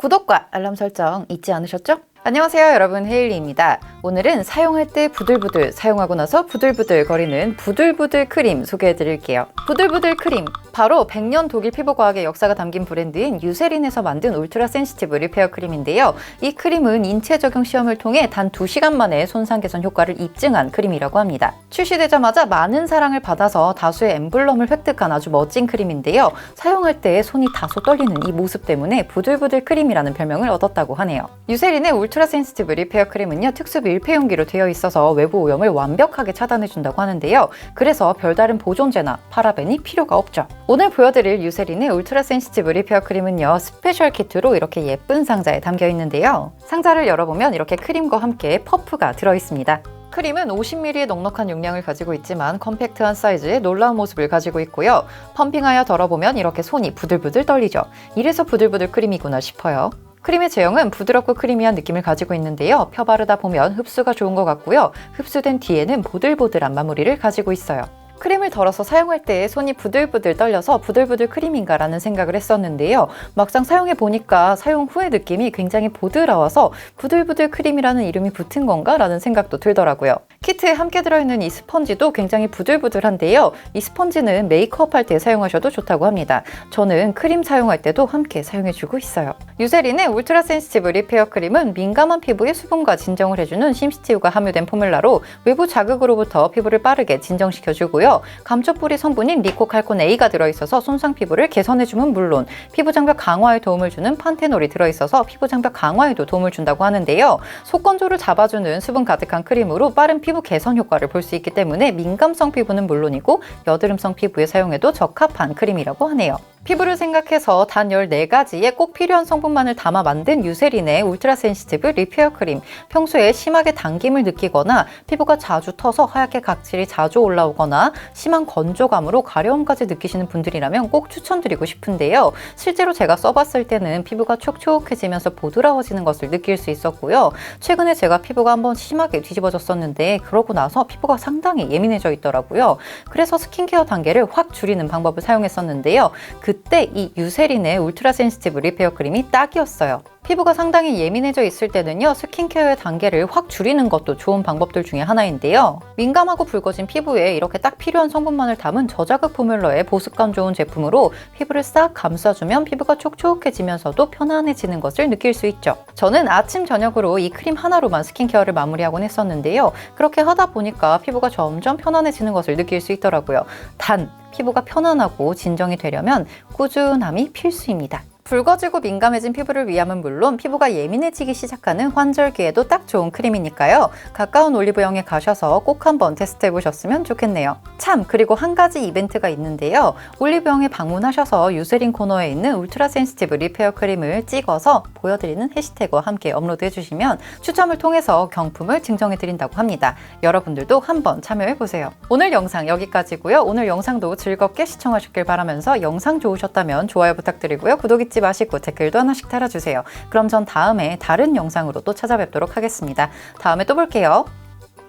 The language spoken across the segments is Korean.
구독과 알람 설정 잊지 않으셨죠? 안녕하세요 여러분 헤일리입니다. 오늘은 사용할 때 부들부들 사용하고 나서 부들부들 거리는 부들부들 크림 소개해 드릴게요. 부들부들 크림 바로 100년 독일 피부과학의 역사가 담긴 브랜드인 유세린에서 만든 울트라 센시티브 리페어 크림인데요. 이 크림은 인체 적용 시험을 통해 단 2시간 만에 손상 개선 효과를 입증한 크림이라고 합니다. 출시되자마자 많은 사랑을 받아서 다수의 엠블럼을 획득한 아주 멋진 크림인데요. 사용할 때 손이 다소 떨리는 이 모습 때문에 부들부들 크림이라는 별명을 얻었다고 하네요. 유세린의 울 트라 센시티브 리페어 크림은요 특수 밀폐 용기로 되어 있어서 외부 오염을 완벽하게 차단해준다고 하는데요. 그래서 별다른 보존제나 파라벤이 필요가 없죠. 오늘 보여드릴 유세린의 울트라 센시티브 리페어 크림은요 스페셜 키트로 이렇게 예쁜 상자에 담겨 있는데요. 상자를 열어보면 이렇게 크림과 함께 퍼프가 들어 있습니다. 크림은 50ml의 넉넉한 용량을 가지고 있지만 컴팩트한 사이즈의 놀라운 모습을 가지고 있고요. 펌핑하여 덜어보면 이렇게 손이 부들부들 떨리죠. 이래서 부들부들 크림이구나 싶어요. 크림의 제형은 부드럽고 크리미한 느낌을 가지고 있는데요. 펴 바르다 보면 흡수가 좋은 것 같고요. 흡수된 뒤에는 보들보들한 마무리를 가지고 있어요. 크림을 덜어서 사용할 때 손이 부들부들 떨려서 부들부들 크림인가 라는 생각을 했었는데요. 막상 사용해 보니까 사용 후의 느낌이 굉장히 보드라워서 부들부들 크림이라는 이름이 붙은 건가 라는 생각도 들더라고요. 키트에 함께 들어있는 이 스펀지도 굉장히 부들부들한데요. 이 스펀지는 메이크업 할 때 사용하셔도 좋다고 합니다. 저는 크림 사용할 때도 함께 사용해주고 있어요. 유세린의 울트라 센시티브 리페어 크림은 민감한 피부의 수분과 진정을 해주는 심시티우가 함유된 포뮬라로 외부 자극으로부터 피부를 빠르게 진정시켜주고요. 감초 뿌리 성분인 리코칼콘 A가 들어있어서 손상 피부를 개선해주면 물론 피부 장벽 강화에 도움을 주는 판테놀이 들어있어서 피부 장벽 강화에도 도움을 준다고 하는데요. 속건조를 잡아주는 수분 가득한 크림으로 빠른 피부 개선 효과를 볼 수 있기 때문에 민감성 피부는 물론이고 여드름성 피부에 사용해도 적합한 크림이라고 하네요. 피부를 생각해서 단 14가지의 꼭 필요한 성분만을 담아 만든 유세린의 울트라 센시티브 리페어 크림. 평소에 심하게 당김을 느끼거나 피부가 자주 터서 하얗게 각질이 자주 올라오거나 심한 건조감으로 가려움까지 느끼시는 분들이라면 꼭 추천드리고 싶은데요. 실제로 제가 써봤을 때는 피부가 촉촉해지면서 보드라워지는 것을 느낄 수 있었고요. 최근에 제가 피부가 한번 심하게 뒤집어졌었는데 그러고 나서 피부가 상당히 예민해져 있더라고요. 그래서 스킨케어 단계를 확 줄이는 방법을 사용했었는데요. 그때 이 유세린의 울트라 센시티브 리페어 크림이 딱이었어요. 피부가 상당히 예민해져 있을 때는요, 스킨케어의 단계를 확 줄이는 것도 좋은 방법들 중에 하나인데요. 민감하고 붉어진 피부에 이렇게 딱 필요한 성분만을 담은 저자극 포뮬러의 보습감 좋은 제품으로 피부를 싹 감싸주면 피부가 촉촉해지면서도 편안해지는 것을 느낄 수 있죠. 저는 아침, 저녁으로 이 크림 하나로만 스킨케어를 마무리하곤 했었는데요. 그렇게 하다 보니까 피부가 점점 편안해지는 것을 느낄 수 있더라고요. 단, 피부가 편안하고 진정이 되려면 꾸준함이 필수입니다. 붉어지고 민감해진 피부를 위함은 물론 피부가 예민해지기 시작하는 환절기에도 딱 좋은 크림이니까요. 가까운 올리브영에 가셔서 꼭 한번 테스트해 보셨으면 좋겠네요. 참, 그리고 한 가지 이벤트가 있는데요. 올리브영에 방문하셔서 유세린 코너에 있는 울트라 센시티브 리페어 크림을 찍어서 보여드리는 해시태그와 함께 업로드해 주시면 추첨을 통해서 경품을 증정해 드린다고 합니다. 여러분들도 한번 참여해 보세요. 오늘 영상 여기까지고요. 오늘 영상도 즐겁게 시청하셨길 바라면서 영상 좋으셨다면 좋아요 부탁드리고요. 구독 잊지 마시고 댓글도 하나씩 달아주세요. 그럼 전 다음에 다른 영상으로 또 찾아뵙도록 하겠습니다. 다음에 또 볼게요.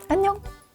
안녕!